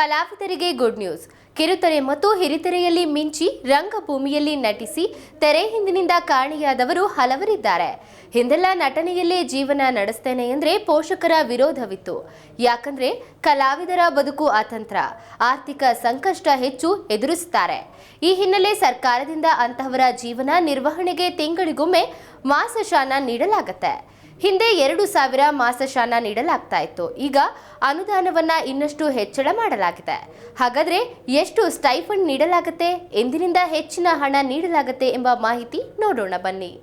ಕಲಾವಿದರಿಗೆ good news ಕಿರುತೆರೆ ಮತ್ತು ಹಿರಿತೆರೆಯಲ್ಲಿ ಮಿಂಚಿ ರಂಗಭೂಮಿಯಲ್ಲಿ ನಟಿಸಿ ತೆರೆ ಹಿಂದಿನಿಂದ ಕಾಣೆಯಾದವರು ಹಲವರಿದ್ದಾರೆ. ಹಿಂದೆಲ್ಲ ನಟನೆಯಲ್ಲೇ ಜೀವನ ನಡೆಸ್ತೇನೆ ಎಂದರೆ ಪೋಷಕರ ವಿರೋಧವಿತ್ತು. ಯಾಕಂದ್ರೆ ಕಲಾವಿದರ ಬದುಕು ಅತಂತ್ರ, ಆರ್ಥಿಕ ಸಂಕಷ್ಟ ಹೆಚ್ಚು ಎದುರಿಸುತ್ತಾರೆ. ಈ ಹಿನ್ನೆಲೆ ಸರ್ಕಾರದಿಂದ ಅಂತಹವರ ಜೀವನ ನಿರ್ವಹಣೆಗೆ ತಿಂಗಳಿಗೊಮ್ಮೆ ಮಾಸಶಾನ ನೀಡಲಾಗುತ್ತೆ. ಹಿಂದೆ ಎರಡು ಸಾವಿರ ಮಾಸಶಾನ ನೀಡಲಾಗ್ತಾ ಇತ್ತು ಈಗ ಅನುದಾನವನ್ನ ಇನ್ನಷ್ಟು ಹೆಚ್ಚಳ ಮಾಡಲಾಗಿದೆ. ಹಾಗಾದ್ರೆ ಎಷ್ಟು ಸ್ಟೈಫಂಡ್ ನೀಡಲಾಗುತ್ತೆ? ಎಂದಿನಿಂದ ಹೆಚ್ಚಿನ ಹಣ ನೀಡಲಾಗುತ್ತೆ ಎಂಬ ಮಾಹಿತಿ ನೋಡೋಣ ಬನ್ನಿ.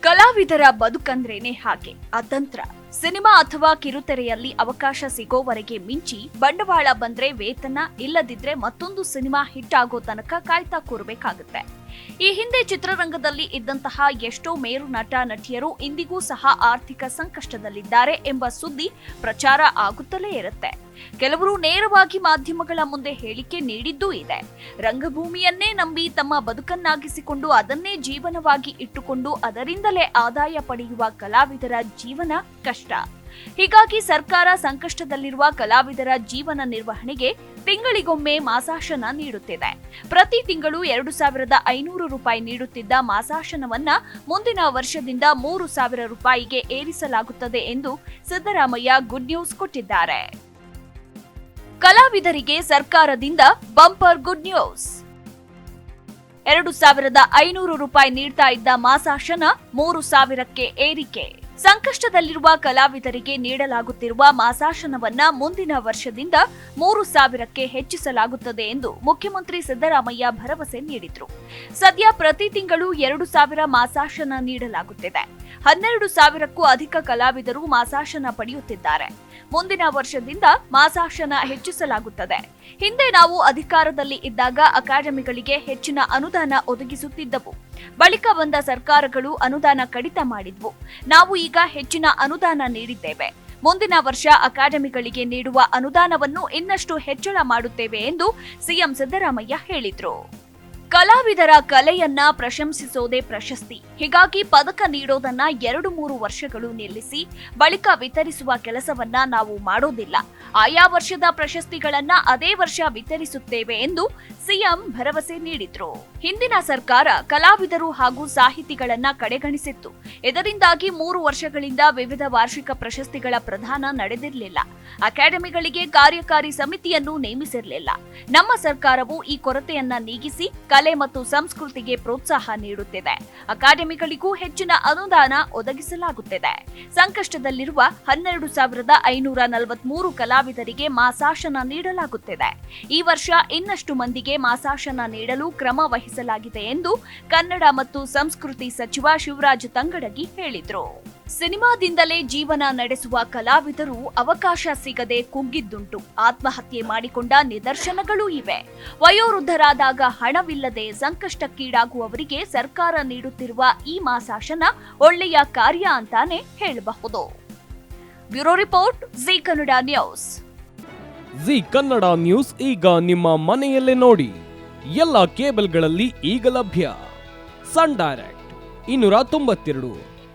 ಕಲಾವಿದರ ಬದುಕಂದ್ರೇನೆ ಹಾಗೆ. ಅತಂತ್ರ. ಸಿನಿಮಾ ಅಥವಾ ಕಿರುತೆರೆಯಲ್ಲಿ ಅವಕಾಶ ಸಿಗೋವರೆಗೆ ಮಿಂಚಿ ಬಂಡವಾಳ ಬಂದ್ರೆ ವೇತನ, ಇಲ್ಲದಿದ್ರೆ ಮತ್ತೊಂದು ಸಿನಿಮಾ ಹಿಟ್ ಆಗೋ ತನಕ ಕಾಯ್ತಾ ಕೂರಬೇಕಾಗುತ್ತೆ. ಈ ಹಿಂದೆ ಚಿತ್ರರಂಗದಲ್ಲಿ ಇದ್ದಂತಹ ಎಷ್ಟೋ ಮೇರು ನಟ ನಟಿಯರು ಇಂದಿಗೂ ಸಹ ಆರ್ಥಿಕ ಸಂಕಷ್ಟದಲ್ಲಿದ್ದಾರೆ ಎಂಬ ಸುದ್ದಿ ಪ್ರಚಾರ ಆಗುತ್ತಲೇ ಇರುತ್ತೆ. ಕೆಲವರು ನೇರವಾಗಿ ಮಾಧ್ಯಮಗಳ ಮುಂದೆ ಹೇಳಿಕೆ ನೀಡಿದ್ದೂ ಇದೆ. ರಂಗಭೂಮಿಯನ್ನೇ ನಂಬಿ ತಮ್ಮ ಬದುಕನ್ನಾಗಿಸಿಕೊಂಡು ಅದನ್ನೇ ಜೀವನವಾಗಿ ಇಟ್ಟುಕೊಂಡು ಅದರಿಂದಲೇ ಆದಾಯ ಪಡೆಯುವ ಕಲಾವಿದರ ಜೀವನ ಕಷ್ಟ. ಹೀಗಾಗಿ ಸರ್ಕಾರ ಸಂಕಷ್ಟದಲ್ಲಿರುವ ಕಲಾವಿದರ ಜೀವನ ನಿರ್ವಹಣೆಗೆ ತಿಂಗಳಿಗೊಮ್ಮೆ ಮಾಸಾಶನ ನೀಡುತ್ತಿದೆ. ಪ್ರತಿ ತಿಂಗಳು ಎರಡು ಸಾವಿರದ ಐನೂರು ರೂಪಾಯಿ ನೀಡುತ್ತಿದ್ದ ಮಾಸಾಶನವನ್ನ ಮುಂದಿನ ವರ್ಷದಿಂದ ಮೂರು ಸಾವಿರ ರೂಪಾಯಿಗೆ ಏರಿಸಲಾಗುತ್ತದೆ ಎಂದು ಸಿದ್ದರಾಮಯ್ಯ ಗುಡ್ ನ್ಯೂಸ್ ಕೊಟ್ಟಿದ್ದಾರೆ. ಕಲಾವಿದರಿಗೆ ಸರ್ಕಾರದಿಂದ ಬಂಪರ್ ಗುಡ್ ನ್ಯೂಸ್ ಎರಡು ಸಾವಿರದ ಐನೂರು ರೂಪಾಯಿ ನೀಡ್ತಾ ಇದ್ದ ಮಾಸಾಶನ ಮೂರು ಸಾವಿರಕ್ಕೆ ಏರಿಕೆ. ಸಂಕಷ್ಟದಲ್ಲಿರುವ ಕಲಾವಿದರಿಗೆ ನೀಡಲಾಗುತ್ತಿರುವ ಮಾಸಾಶನವನ್ನ ಮುಂದಿನ ವರ್ಷದಿಂದ ಮೂರು ಸಾವಿರಕ್ಕೆ ಹೆಚ್ಚಿಸಲಾಗುತ್ತದೆ ಎಂದು ಮುಖ್ಯಮಂತ್ರಿ ಸಿದ್ದರಾಮಯ್ಯ ಭರವಸೆ ನೀಡಿದ್ರು. ಸದ್ಯ ಪ್ರತಿ ತಿಂಗಳು ಎರಡು ಸಾವಿರ ಮಾಸಾಶನ ನೀಡಲಾಗುತ್ತಿದೆ. ಹನ್ನೆರಡು ಸಾವಿರಕ್ಕೂ ಅಧಿಕ ಕಲಾವಿದರು ಮಾಸಾಶನ ಪಡೆಯುತ್ತಿದ್ದಾರೆ. ಮುಂದಿನ ವರ್ಷದಿಂದ ಮಾಸಾಶನ ಹೆಚ್ಚಿಸಲಾಗುತ್ತದೆ. ಹಿಂದೆ ನಾವು ಅಧಿಕಾರದಲ್ಲಿ ಇದ್ದಾಗ ಅಕಾಡೆಮಿಗಳಿಗೆ ಹೆಚ್ಚಿನ ಅನುದಾನ ಒದಗಿಸುತ್ತಿದ್ದವು. ಬಳಿಕ ಬಂದ ಸರ್ಕಾರಗಳು ಅನುದಾನ ಕಡಿತ ಮಾಡಿದ್ವು. ನಾವು ಈಗ ಹೆಚ್ಚಿನ ಅನುದಾನ ನೀಡಿದ್ದೇವೆ. ಮುಂದಿನ ವರ್ಷ ಅಕಾಡೆಮಿಗಳಿಗೆ ನೀಡುವ ಅನುದಾನವನ್ನು ಇನ್ನಷ್ಟು ಹೆಚ್ಚಳ ಮಾಡುತ್ತೇವೆ ಎಂದು ಸಿಎಂ ಸಿದ್ದರಾಮಯ್ಯ ಹೇಳಿದ್ರು. ಕಲಾವಿದರ ಕಲೆಯನ್ನ ಪ್ರಶಂಸಿಸೋದೇ ಪ್ರಶಸ್ತಿ. ಹೀಗಾಗಿ ಪದಕ ನೀಡೋದನ್ನ ಎರಡು ಮೂರು ವರ್ಷಗಳು ನಿಲ್ಲಿಸಿ ಬಳಿಕ ವಿತರಿಸುವ ಕೆಲಸವನ್ನ ನಾವು ಮಾಡೋದಿಲ್ಲ. ಆಯಾ ವರ್ಷದ ಪ್ರಶಸ್ತಿಗಳನ್ನ ಅದೇ ವರ್ಷ ವಿತರಿಸುತ್ತೇವೆ ಎಂದು ಸಿಎಂ ಭರವಸೆ ನೀಡಿದ್ರು. ಹಿಂದಿನ ಸರ್ಕಾರ ಕಲಾವಿದರು ಹಾಗೂ ಸಾಹಿತಿಗಳನ್ನ ಕಡೆಗಣಿಸಿತ್ತು. ಇದರಿಂದಾಗಿ ಮೂರು ವರ್ಷಗಳಿಂದ ವಿವಿಧ ವಾರ್ಷಿಕ ಪ್ರಶಸ್ತಿಗಳ ಪ್ರದಾನ ನಡೆದಿರಲಿಲ್ಲ. ಅಕಾಡೆಮಿಗಳಿಗೆ ಕಾರ್ಯಕಾರಿ ಸಮಿತಿಯನ್ನು ನೇಮಿಸಿರಲಿಲ್ಲ. ನಮ್ಮ ಸರ್ಕಾರವು ಈ ಕೊರತೆಯನ್ನ ನೀಗಿಸಿ ಕಲೆ ಮತ್ತು ಸಂಸ್ಕೃತಿಗೆ ಪ್ರೋತ್ಸಾಹ ನೀಡುತ್ತಿದೆ. ಅಕಾಡೆಮಿಗಳಿಗೂ ಹೆಚ್ಚಿನ ಅನುದಾನ ಒದಗಿಸಲಾಗುತ್ತಿದೆ. ಸಂಕಷ್ಟದಲ್ಲಿರುವ ಹನ್ನೆರಡು ಸಾವಿರದ ಐನೂರ ನಲವತ್ಮೂರು ಕಲಾವಿದರಿಗೆ ಮಾಸಾಶನ ನೀಡಲಾಗುತ್ತಿದೆ. ಈ ವರ್ಷ ಇನ್ನಷ್ಟು ಮಂದಿಗೆ ಮಾಸಾಶನ ನೀಡಲು ಕ್ರಮ ವಹಿಸಲಾಗಿದೆ ಎಂದು ಕನ್ನಡ ಮತ್ತು ಸಂಸ್ಕೃತಿ ಸಚಿವ ಶಿವರಾಜ್ ತಂಗಡಗಿ ಹೇಳಿದ್ರು. ಸಿನಿಮಾದಿಂದಲೇ ಜೀವನ ನಡೆಸುವ ಕಲಾವಿದರು ಅವಕಾಶ ಸಿಗದೆ ಕುಗ್ಗಿದ್ದುಂಟು. ಆತ್ಮಹತ್ಯೆ ಮಾಡಿಕೊಂಡ ನಿದರ್ಶನಗಳೂ ಇವೆ. ವಯೋವೃದ್ಧರಾದಾಗ ಹಣವಿಲ್ಲದೆ ಸಂಕಷ್ಟಕ್ಕೀಡಾಗುವವರಿಗೆ ಸರ್ಕಾರ ನೀಡುತ್ತಿರುವ ಈ ಮಾಸಾಶನ ಒಳ್ಳೆಯ ಕಾರ್ಯ ಅಂತಾನೆ ಹೇಳಬಹುದು. Bureau report, Z Kannada news. Z Kannada news ಈಗ ನಿಮ್ಮ ಮನೆಯಲ್ಲೇ ನೋಡಿ. ಎಲ್ಲ ಕೇಬಲ್ಗಳಲ್ಲಿ ಈಗ ಲಭ್ಯ. ಸನ್ ಡೈರೆಕ್ಟ್, ಇನ್ನೂರ ತೊಂಬತ್ತೆರಡು.